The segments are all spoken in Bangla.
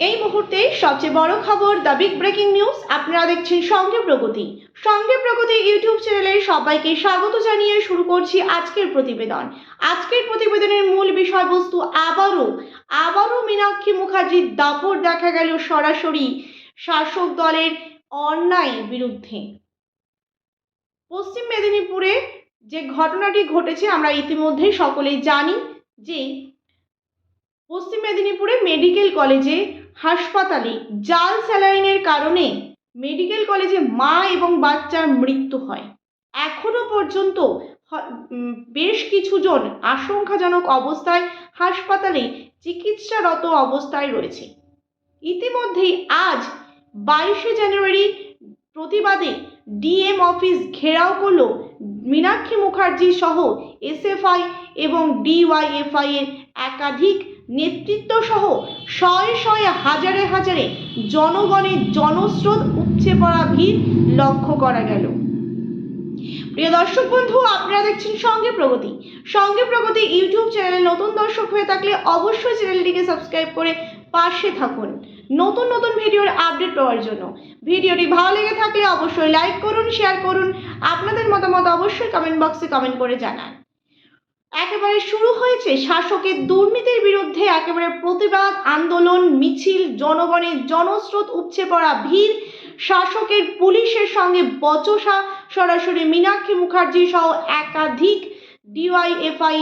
এই মুহূর্তে সবচেয়ে বড় খবর দ্য বিগ ব্রেকিং নিউজ আপনারা দেখছেন সঙ্গে প্রগতি। সঙ্গে প্রগতি ইউটিউব চ্যানেলে সবাইকে স্বাগত জানিয়ে শুরু করছি আজকের প্রতিবেদন। আজকের প্রতিবেদনের মূল বিষয়বস্তু আবারও আবারও মীনাক্ষী মুখার্জির দাপট দেখা গেল সরাসরি শাসক দলের অন্যায় বিরুদ্ধে। পশ্চিম মেদিনীপুরে যে ঘটনাটি ঘটেছে আমরা ইতিমধ্যেই সকলেই জানি যে পশ্চিম মেদিনীপুরে মেডিকেল কলেজে হাসপাতালে জাল স্যালাইনের কারণে মেডিকেল কলেজে মা এবং বাচ্চার মৃত্যু হয়। এখনও পর্যন্ত বেশ কিছুজন আশঙ্কাজনক অবস্থায় হাসপাতালে চিকিৎসারত অবস্থায় রয়েছে। ইতিমধ্যেই আজ বাইশে জানুয়ারি প্রতিবাদে ডিএম অফিস ঘেরাও করল মীনাক্ষী মুখার্জি সহ এসএফআই এবং ডিওয়াইএফআই এর একাধিক নেতৃত্ব সহ শয়ে শয়ে হাজারে হাজারে জনগণের জনস্রোত উপচে পড়া ভিড় লক্ষ্য করা গেল। প্রিয় দর্শক বন্ধু, আপনারা দেখছেন সঙ্গে প্রগতি। সঙ্গে প্রগতি ইউটিউব চ্যানেলে নতুন দর্শক হয়ে থাকলে অবশ্যই চ্যানেলটিকে সাবস্ক্রাইব করে পাশে থাকুন। নতুন নতুন ভিডিওর আপডেট পাওয়ার জন্য। ভিডিওটি ভালো লেগে থাকলে অবশ্যই লাইক করুন, শেয়ার করুন। আপনাদের মতামত অবশ্যই কমেন্ট বক্সে কমেন্ট করে জানান। একেবারে শুরু হয়েছে শাসকের দুর্নীতির বিরুদ্ধে একেবারে প্রতিবাদ, আন্দোলন, মিছিল, জনগণের জনস্রোত উপচে পড়া ভিড়, শাসকের পুলিশের সঙ্গে বচসা, সরাসরি মীনাক্ষী মুখার্জি সহ একাধিক ডিওয়াইএফআই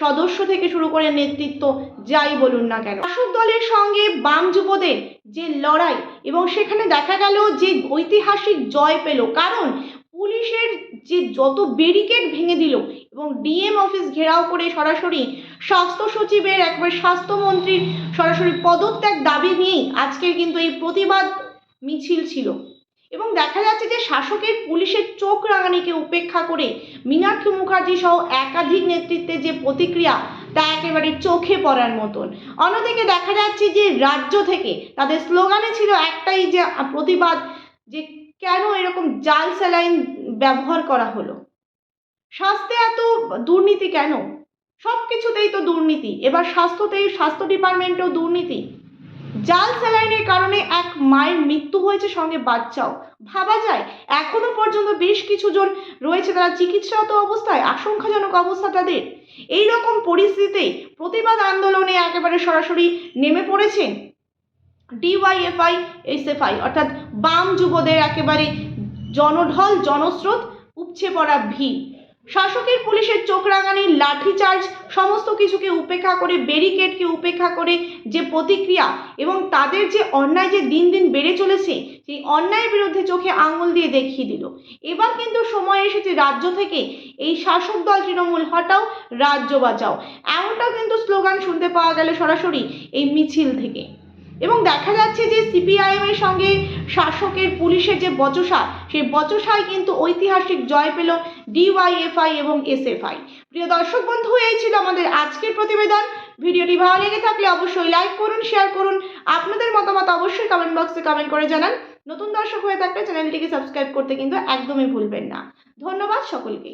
সদস্য থেকে শুরু করে নেতৃত্ব, যাই বলুন না কেন। শাসক দলের সঙ্গে বাম যুবদের যে লড়াই এবং সেখানে দেখা গেল যে ঐতিহাসিক জয় পেল। কারণ পুলিশের যে যত ব্যারিকেড ভেঙে দিল এবং ডিএম অফিস ঘেরাও করে সরাসরি স্বাস্থ্য সচিবের, একবার স্বাস্থ্যমন্ত্রীর সরাসরি পদত্যাগ দাবি নিয়েই আজকের কিন্তু এই প্রতিবাদ মিছিল ছিল। এবং দেখা যাচ্ছে যে শাসকের পুলিশের চোখ রাঙানিকে উপেক্ষা করে মীনাক্ষী মুখার্জি সহ একাধিক নেতৃত্বের যে প্রতিক্রিয়া তা একেবারে চোখে পড়ার মতন। অন্যদিকে দেখা যাচ্ছে যে রাজ্য থেকে তাদের স্লোগানে ছিল একটাই যে প্রতিবাদ যে কেন এরকম জাল স্যালাইন ব্যবহার করা হলো। স্বাস্থ্যে এত দুর্নীতি কেন? সব কিছুতেই তো দুর্নীতি। এবার স্বাস্থ্যতেই, স্বাস্থ্য ডিপার্টমেন্টেও দুর্নীতি। জাল স্যালাইনের কারণে এক মায়ের মৃত্যু হয়েছে সঙ্গে বাচ্চাও। ভাবা যায়, এখনও পর্যন্ত বেশ কিছু জন রয়েছে তারা চিকিৎসারত অবস্থায়। আশঙ্কাজনক অবস্থা তাদের। এই রকম পরিস্থিতিতে প্রতিবাদ আন্দোলনে একেবারে সরাসরি নেমে পড়েছেন। ডিওয়াইএফআই এসএফআই অর্থাৎ বাম যুবদের একেবারে জনঢল, জনস্রোত উপচে পড়া ভিড় শাসকের পুলিশের চোখ রাঙানি লাঠিচার্জ সমস্ত কিছুকে উপেক্ষা করে, ব্যারিকেডকে উপেক্ষা করে যে প্রতিক্রিয়া এবং তাদের যে অন্যায় যে দিন দিন বেড়ে চলেছে, সেই অন্যায়ের বিরুদ্ধে চোখে আঙুল দিয়ে দেখিয়ে দিল। এবার কিন্তু সময় এসেছে রাজ্য থেকে, এই শাসক দল তৃণমূল হটাও, রাজ্য বাঁচাও। এমনটাও কিন্তু স্লোগান শুনতে পাওয়া গেল সরাসরি এই মিছিল থেকে। এবং দেখা যাচ্ছে যে সিপিআইএম এর সঙ্গে শাসকের পুলিশের যে বচসা, সেই বচসায় কিন্তু ঐতিহাসিক জয় পেল ডিওয়াইএফআই এবং এসএফআই প্রিয় দর্শক বন্ধু, এই ছিল আমাদের আজকের প্রতিবেদন। ভিডিওটি ভালো লেগে থাকলে অবশ্যই লাইক করুন, শেয়ার করুন। আপনাদের মতামত অবশ্যই কমেন্ট বক্সে কমেন্ট করে জানান। নতুন দর্শক হয়ে থাকলে চ্যানেলটিকে সাবস্ক্রাইব করতে কিন্তু একদমই ভুলবেন না। ধন্যবাদ সকলকে।